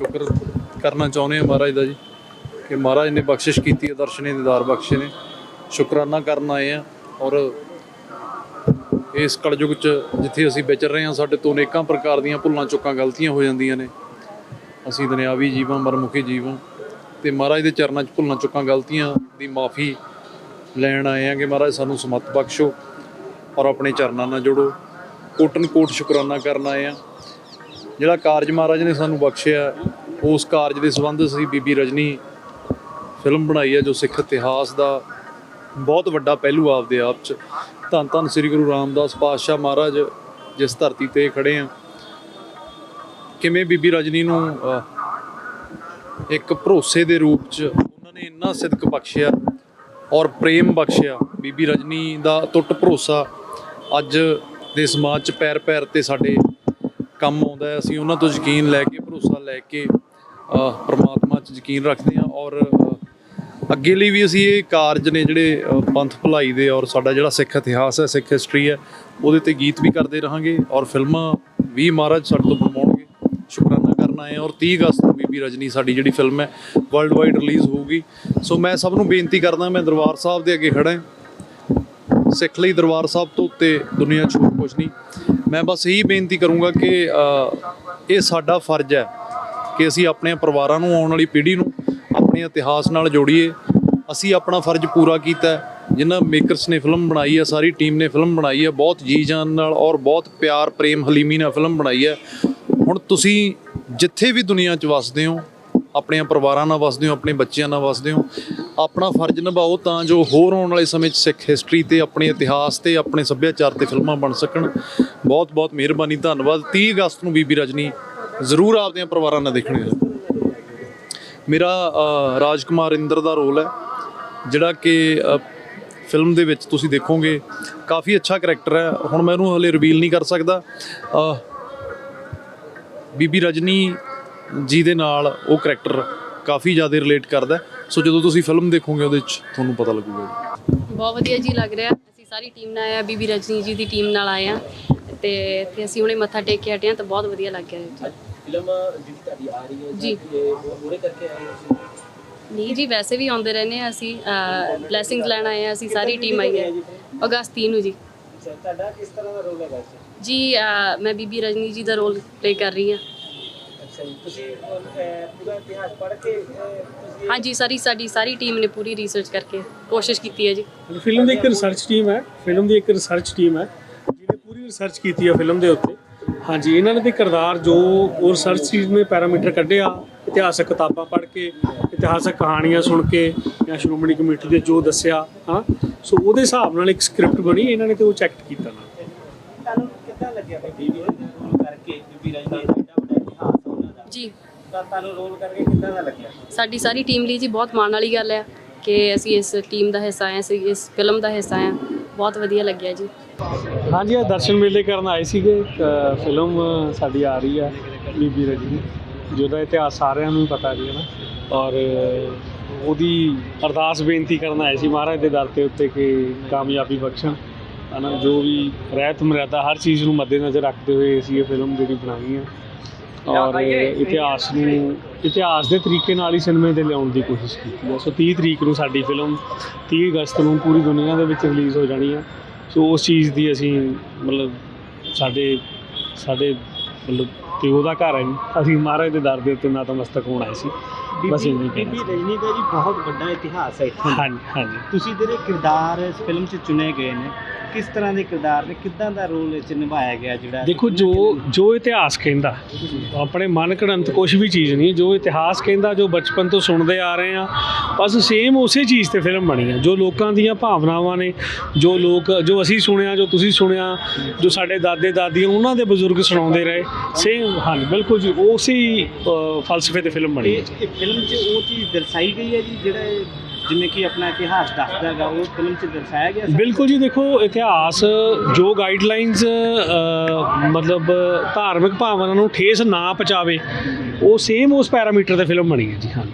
ਸ਼ੁਕਰ ਕਰਨਾ ਚਾਹੁੰਦੇ ਹਾਂ ਮਹਾਰਾਜ ਦਾ ਜੀ, ਕਿ ਮਹਾਰਾਜ ਨੇ ਬਖਸ਼ਿਸ਼ ਕੀਤੀ ਹੈ, ਦਰਸ਼ਨੇ ਦੀਦਾਰ ਬਖਸ਼ੇ ਨੇ। ਸ਼ੁਕਰਾਨਾ ਕਰਨ ਆਏ ਆ ਔਰ ਇਸ ਕਲਯੁਗ ਚ ਜਿੱਥੇ ਅਸੀਂ ਵਿਚਰ ਰਹੇ ਹਾਂ, ਸਾਡੇ ਤੋਂ ਅਨੇਕਾਂ ਪ੍ਰਕਾਰ ਦੀਆਂ ਭੁੱਲਾਂ ਚੁੱਕਾਂ ਗਲਤੀਆਂ ਹੋ ਜਾਂਦੀਆਂ ਨੇ। ਅਸੀਂ ਦੁਨਿਆਵੀ ਜੀਵਾਂ, ਮਰਮੁਖੀ ਜੀਵਾਂ ਤੇ ਮਹਾਰਾਜ ਦੇ ਚਰਨਾਂ 'ਚ ਭੁੱਲਾਂ ਚੁੱਕਾਂ ਗਲਤੀਆਂ ਦੀ ਮਾਫੀ ਲੈਣ ਆਏ ਆ ਕਿ ਮਹਾਰਾਜ, ਸਾਨੂੰ ਸਮਤ ਬਖਸ਼ੋ ਔਰ ਆਪਣੇ ਚਰਨਾਂ ਨਾਲ ਜੋੜੋ। ਕੋਟਨ ਕੋਟ ਸ਼ੁਕਰਾਨਾ ਕਰਨ ਆਏ ਆ ਜਿਹੜਾ ਕਾਰਜ ਮਹਾਰਾਜ ਨੇ ਸਾਨੂੰ ਬਖਸ਼ਿਆ, ਉਸ ਕਾਰਜ ਦੇ ਸੰਬੰਧ ਅਸੀਂ ਬੀਬੀ ਰਜਨੀ ਫਿਲਮ ਬਣਾਈ ਹੈ ਜੋ ਸਿੱਖ ਇਤਿਹਾਸ ਦਾ ਬਹੁਤ ਵੱਡਾ ਪਹਿਲੂ ਆਪਦੇ ਆਪ ਚ। ਧੰਨ ਧੰਨ ਸ੍ਰੀ ਗੁਰੂ ਰਾਮਦਾਸ ਪਾਤਸ਼ਾਹ ਮਹਾਰਾਜ ਜਿਸ ਧਰਤੀ ਤੇ ਖੜੇ ਆ। ਕਿਵੇਂ ਬੀਬੀ ਰਜਨੀ ਨੂੰ ਇੱਕ ਭਰੋਸੇ ਦੇ ਰੂਪ ਚ ਉਹਨਾਂ ਨੇ ਇੰਨਾ ਸਿਦਕ ਬਖਸ਼ਿਆ ਔਰ ਪ੍ਰੇਮ ਬਖਸ਼ਿਆ, ਬੀਬੀ ਰਜਨੀ ਦਾ ਟੁੱਟ ਭਰੋਸਾ ਅੱਜ ਦੇ ਸਮਾਜ ਚ ਪੈਰ ਪੈਰ ਤੇ ਸਾਡੇ ਕੰਮ ਆਉਂਦਾ ਅਸੀਂ ਉਹਨਾਂ ਤੋਂ ਯਕੀਨ ਲੈ ਕੇ ਭਰੋਸਾ ਲੈ ਕੇ ਅਹ, ਪ੍ਰਮਾਤਮਾ 'ਚ ਯਕੀਨ ਰੱਖਦੇ ਹਾਂ ਔਰ ਅੱਗੇ ਲਈ ਵੀ ਅਸੀਂ ਇਹ ਕਾਰਜ ਨੇ ਜਿਹੜੇ ਪੰਥ ਭਲਾਈ ਦੇ ਔਰ ਸਾਡਾ ਜਿਹੜਾ ਸਿੱਖ ਇਤਿਹਾਸ ਹੈ ਸਿੱਖ ਹਿਸਟਰੀ ਹੈ ਉਹਦੇ ਤੇ ਗੀਤ ਵੀ ਕਰਦੇ ਰਹਾਂਗੇ ਔਰ ਫਿਲਮਾਂ ਵੀ ਮਹਾਰਾਜ ਸਾਡੇ ਤੋਂ ਬਣਵਾਉਣਗੇ। ਸ਼ੁਕਰਾਨਾ ਕਰਨਾ ਆਏ ਔਰ 30 ਅਗਸਤ ਨੂੰ ਬੀਬੀ ਰਜਨੀ ਸਾਡੀ ਜਿਹੜੀ ਫਿਲਮ ਹੈ ਵਰਲਡ ਵਾਈਡ ਰਿਲੀਜ਼ ਹੋਊਗੀ। ਸੋ ਮੈਂ ਸਭ ਨੂੰ ਬੇਨਤੀ ਕਰਦਾ ਮੈਂ ਦਰਬਾਰ ਸਾਹਿਬ ਦੇ ਅੱਗੇ ਖੜਾ ਹਾਂ। ਸਿੱਖ ਲਈ ਦਰਬਾਰ ਸਾਹਿਬ ਤੋਂ ਉੱਤੇ ਦੁਨੀਆ 'ਚ ਹੋਰ ਕੁਝ ਨਹੀਂ। ਮੈਂ ਬਸ ਇਹੀ ਬੇਨਤੀ ਕਰੂੰਗਾ ਕਿ ਇਹ ਸਾਡਾ ਫਰਜ਼ ਹੈ ਕਿ ਅਸੀਂ ਆਪਣੇ ਪਰਿਵਾਰਾਂ ਨੂੰ ਆਉਣ ਵਾਲੀ ਪੀੜ੍ਹੀ ਨੂੰ ਆਪਣੇ ਇਤਿਹਾਸ ਨਾਲ ਜੋੜੀਏ। ਅਸੀਂ ਆਪਣਾ ਫਰਜ਼ ਪੂਰਾ ਕੀਤਾ ਹੈ। ਜਿਨ੍ਹਾਂ ਮੇਕਰਸ ਨੇ ਫਿਲਮ ਬਣਾਈ ਹੈ, ਸਾਰੀ ਟੀਮ ਨੇ ਫਿਲਮ ਬਣਾਈ ਹੈ, ਬਹੁਤ ਜੀ ਜਾਨ ਨਾਲ ਔਰ ਬਹੁਤ ਪਿਆਰ, ਪ੍ਰੇਮ, ਹਲੀਮੀ ਨਾਲ ਫਿਲਮ ਬਣਾਈ ਹੈ। ਹੁਣ ਤੁਸੀਂ ਜਿੱਥੇ ਵੀ ਦੁਨੀਆ 'ਚ ਵਸਦੇ ਹੋ ਆਪਣੇ ਪਰਿਵਾਰਾਂ ਨਾਲ ਵਸਦੇ ਹੋ, ਆਪਣੇ ਬੱਚਿਆਂ ਨਾਲ ਵਸਦੇ ਹੋ, ਆਪਣਾ ਫਰਜ਼ ਨਿਭਾਓ ਤਾਂ ਜੋ ਹੋਰ ਆਉਣ ਵਾਲੇ ਸਮੇਂ 'ਚ ਸਿੱਖ ਹਿਸਟਰੀ ਤੇ, ਆਪਣੇ ਇਤਿਹਾਸ ਤੇ, ਆਪਣੇ ਸੱਭਿਆਚਾਰ ਤੇ ਫਿਲਮਾਂ ਬਣ ਸਕਣ। ਬਹੁਤ ਬਹੁਤ ਮਿਹਰਬਾਨੀ ਧੰਨਵਾਦ। 30 ਅਗਸਤ ਨੂੰ ਬੀਬੀ ਰਜਨੀ ਜ਼ਰੂਰ ਆਪਦੇ ਪਰਿਵਾਰਾਂ ਨਾਲ ਦੇਖਣਗੇ ਮੇਰਾ ਅ, ਰਾਜਕੁਮਾਰ ਇੰਦਰ ਦਾ ਰੋਲ ਹੈ ਜਿਹੜਾ ਕਿ ਫਿਲਮ ਦੇ ਵਿੱਚ ਤੁਸੀਂ ਦੇਖੋਗੇ। ਕਾਫੀ ਅੱਛਾ ਕਰੈਕਟਰ ਹੈ। ਹੁਣ ਮੈਂ ਉਹਨੂੰ ਹਲੇ ਰਿਵੀਲ ਨਹੀਂ ਕਰ ਸਕਦਾ। ਬੀਬੀ ਰਜਨੀ ਜੀ ਦੇ ਨਾਲ ਉਹ ਕਰੈਕਟਰ ਕਾਫੀ ਜ਼ਿਆਦਾ ਰਿਲੇਟ ਕਰਦਾ ਸੋ ਜਦੋਂ ਤੁਸੀਂ ਫਿਲਮ ਦੇਖੋਗੇ ਉਹਦੇ ਵਿੱਚ ਤੁਹਾਨੂੰ ਪਤਾ ਲੱਗੂਗਾ ਜੀ। ਬਹੁਤ ਵਧੀਆ ਜੀ ਲੱਗ ਰਿਹਾ। ਅਸੀਂ ਸਾਰੀ ਟੀਮ ਨਾਲ ਆਏ ਬੀਬੀ ਰਜਨੀ ਜੀ ਦੀ ਟੀਮ ਨਾਲ ਆਏ ਆ ਤੇ ਇੱਥੇ ਅਸੀਂ ਹੁਣੇ ਮੱਥਾ ਟੇਕ ਕੇ ਹਟੇ ਆ ਤਾਂ ਬਹੁਤ ਵਧੀਆ ਲੱਗ ਰਿਹਾ ਜੀ ਫਿਲਮ ਜਿਹੜੀ ਤੁਹਾਡੀ ਆ ਰਹੀ ਹੈ ਜੀ। ਉਹਦੇ ਕਰਕੇ ਆਏ ਹੋ? ਨਹੀਂ ਜੀ ਵੈਸੇ ਵੀ ਆਉਂਦੇ ਰਹਿੰਦੇ ਆ ਅਸੀਂ ਬਲੇਸਿੰਗਸ ਲੈਣ ਆਏ ਆ ਅਸੀਂ ਸਾਰੀ ਟੀਮ ਆਈ ਹੈ ਅਗਸਤ 3 ਨੂੰ ਜੀ। ਅੱਛਾ ਤੁਹਾਡਾ ਕਿਸ ਤਰ੍ਹਾਂ ਦਾ ਰੋਲ 'ਚ? ਜੀ ਮੈਂ ਬੀਬੀ ਰਜਨੀ ਜੀ ਦਾ ਰੋਲ ਪਲੇ ਕਰ ਰਹੀ ਹਾਂ। ਅੱਛਾ ਜੀ ਤੁਸੀਂ ਅਹ, ਪੂਰਾ ਇਤਿਹਾਸ ਪੜ੍ਹ ਕੇ ਅਹ, ਤੁਸੀਂ ਹਾਂਜੀ ਸਾਰੀ ਸਾਡੀ ਸਾਰੀ ਟੀਮ ਨੇ ਪੂਰੀ ਰਿਸਰਚ ਕਰਕੇ ਕੋਸ਼ਿਸ਼ ਕੀਤੀ ਹੈ ਜੀ। ਫਿਲਮ ਦੀ ਇੱਕ ਰਿਸਰਚ ਟੀਮ ਹੈ ਫਿਲਮ ਦੀ ਇੱਕ ਰਿਸਰਚ ਟੀਮ ਹੈ। ਪੂਰੀ ਰਿਸਰਚ ਕੀਤੀ ਹੈ ਫਿਲਮ ਦੇ ਉੱਤੇ। ਹਾਂਜੀ ਇਹਨਾਂ ਨੇ ਤੇ ਕਿਰਦਾਰ ਜੋ ਉਹ ਰਿਸਰਚ ਟੀਮ ਨੇ ਪੈਰਾਮੀਟਰ ਕੱਢਿਆ ਇਤਿਹਾਸਕ ਕਿਤਾਬਾਂ ਪੜ੍ਹ ਕੇ ਇਤਿਹਾਸਕ ਕਹਾਣੀਆਂ ਸੁਣ ਕੇ ਜਾਂ ਸ਼੍ਰੋਮਣੀ ਕਮੇਟੀ ਦੇ ਜੋ ਦੱਸਿਆ ਹਾਂ ਸੋ ਉਹਦੇ ਹਿਸਾਬ ਨਾਲ ਇੱਕ ਸਕ੍ਰਿਪਟ ਬਣੀ ਇਹਨਾਂ ਨੇ ਤੇ ਉਹ ਚੈੱਕ ਕੀਤਾ ਨਾ ਤੁਹਾਨੂੰ ਕਿੱਦਾਂ ਲੱਗਿਆ ਬੀਬੀ ਰੋਲ ਕਰਕੇ ਬੀਬੀ ਰਜਨੀ ਦਾ ਐਡਾ ਵੱਡਾ ਇਤਿਹਾਸ ਹੈ ਉਹਨਾਂ ਦਾ? ਜੀ। ਤਾਂ ਤੁਹਾਨੂੰ ਰੋਲ ਕਰਕੇ ਕਿੱਦਾਂ ਦਾ ਲੱਗਿਆ? ਸਾਡੀ ਸਾਰੀ ਟੀਮ ਲਈ ਜੀ ਬਹੁਤ ਮਾਣ ਵਾਲੀ ਗੱਲ ਹੈ ਕਿ ਅਸੀਂ ਇਸ ਟੀਮ ਦਾ ਹਿੱਸਾ ਹਾਂ ਅਸੀਂ ਇਸ ਫਿਲਮ ਦਾ ਹਿੱਸਾ ਹਾਂ ਬਹੁਤ ਵਧੀਆ ਲੱਗਿਆ ਜੀ। ਹਾਂਜੀ ਇਹ ਦਰਸ਼ਨ ਮੇਲੇ ਕਰਨ ਆਏ ਸੀਗੇ। ਫਿਲਮ ਸਾਡੀ ਆ ਰਹੀ ਹੈ ਬੀਬੀ ਰਜਨੀ ਜਿਹਦਾ ਇਤਿਹਾਸ ਸਾਰਿਆਂ ਨੂੰ ਪਤਾ ਜੀ ਹੈ ਨਾ। ਔਰ ਉਹਦੀ ਅਰਦਾਸ ਬੇਨਤੀ ਕਰਨ ਆਏ ਸੀ ਮਹਾਰਾਜ ਦੇ ਦਰ ਤੇ ਉੱਤੇ ਕਿ ਕਾਮਯਾਬੀ ਬਖਸ਼ਣ। ਹਨਾ ਜੋ ਵੀ ਰਹਿਤ ਮਰਿਆਦਾ ਹਰ ਚੀਜ਼ ਨੂੰ ਮੱਦੇਨਜ਼ਰ ਰੱਖਦੇ ਹੋਏ ਅਸੀਂ ਇਹ ਫਿਲਮ ਜਿਹੜੀ ਬਣਾਈ ਹੈ। ਔਰ ਇਤਿਹਾਸ ਨੂੰ ਇਤਿਹਾਸ ਦੇ ਤਰੀਕੇ ਨਾਲ ਹੀ ਸਿਨੇਮੇ ਤੇ ਲਿਆਉਣ ਦੀ ਕੋਸ਼ਿਸ਼ ਕੀਤੀ ਹੈ। ਸੋ 30 ਤਰੀਕ ਨੂੰ ਸਾਡੀ ਫਿਲਮ 30 ਅਗਸਤ ਨੂੰ ਪੂਰੀ ਦੁਨੀਆ ਦੇ ਵਿੱਚ ਰਿਲੀਜ਼ ਹੋ ਜਾਣੀ ਹੈ। ਸੋ ਉਸ ਚੀਜ਼ ਦੀ ਅਸੀਂ ਮਤਲਬ ਸਾਡੇ ਸਾਡੇ ਮਤਲਬ ਪਿਓ ਦਾ ਘਰ ਹੈ ਜੀ। ਅਸੀਂ ਮਹਾਰਾਜ ਦੇ ਦਰ ਦੇ ਉੱਤੇ ਨਤਮਸਤਕ ਹੋਣ ਆਏ ਸੀ। ਬਸ ਇੰਨੀ ਬੀਬੀ ਕਹਿਣਾ ਰਜਨੀ ਦਾ ਜੀ ਬਹੁਤ ਵੱਡਾ ਇਤਿਹਾਸ ਹੈ ਇੱਥੋਂ। ਦਾ। ਹਾਂਜੀ ਹਾਂਜੀ। ਤੁਸੀਂ ਜਿਹੜੇ ਕਿਰਦਾਰ ਇਸ ਫਿਲਮ 'ਚ ਚੁਣੇ ਗਏ ਨੇ ਕਿਸ ਤਰ੍ਹਾਂ ਦੇ ਕਿਰਦਾਰ ਨੇ ਕਿੱਦਾਂ ਦਾ ਰੋਲ ਇਹ 'ਚ ਨਿਭਾਇਆ ਗਿਆ ਜਿਹੜਾ ਦੇਖੋ ਜੋ ਜੋ ਇਤਿਹਾਸ ਕਹਿੰਦਾ ਆਪਣੇ ਮਨ ਘੜੰਤ ਕੁਝ ਵੀ ਚੀਜ਼ ਨਹੀਂ ਜੋ ਇਤਿਹਾਸ ਕਹਿੰਦਾ ਜੋ ਬਚਪਨ ਤੋਂ ਸੁਣਦੇ ਆ ਰਹੇ ਆ ਬਸ ਸੇਮ ਉਸੇ ਚੀਜ਼ ਤੇ ਫਿਲਮ ਬਣੀ ਹੈ ਜੋ ਲੋਕਾਂ ਦੀਆਂ ਭਾਵਨਾਵਾਂ ਨੇ ਜੋ ਲੋਕ ਜੋ ਅਸੀਂ ਸੁਣਿਆ ਜੋ ਤੁਸੀਂ ਸੁਣਿਆ ਜੋ ਸਾਡੇ ਦਾਦੇ ਦਾਦੀਆਂ ਉਹਨਾਂ ਦੇ ਬਜ਼ੁਰਗ ਸੁਣਾਉਂਦੇ ਰਹੇ ਸੇਮ ਹਾਂ ਬਿਲਕੁਲ ਜੀ ਉਸੇ ਫਲਸਫੇ ਤੇ ਫਿਲਮ ਬਣੀ ਹੈ ਇਹ ਫਿਲਮ 'ਚ ਉਹ ਚੀਜ਼ ਦਰਸਾਈ ਗਈ ਹੈ ਜੀ ਜਿਹੜਾ ਜਿਵੇਂ ਕਿ ਆਪਣਾ ਇਤਿਹਾਸ ਦੱਸਦਾ ਹੈਗਾ, ਉਹ ਫਿਲਮ 'ਚ ਦਰਸਾਇਆ ਗਿਆ ਬਿਲਕੁਲ ਜੀ, ਦੇਖੋ, ਇਤਿਹਾਸ, ਜੋ ਗਾਈਡਲਾਈਨਸ ਮਤਲਬ, ਧਾਰਮਿਕ ਭਾਵਨਾ ਨੂੰ ਠੇਸ ਨਾ ਪਹੁੰਚਾਵੇ, ਉਹ ਸੇਮ ਉਸ ਪੈਰਾਮੀਟਰ ਤੇ ਫਿਲਮ ਬਣੀ ਹੈ ਜੀ, ਹਾਂ।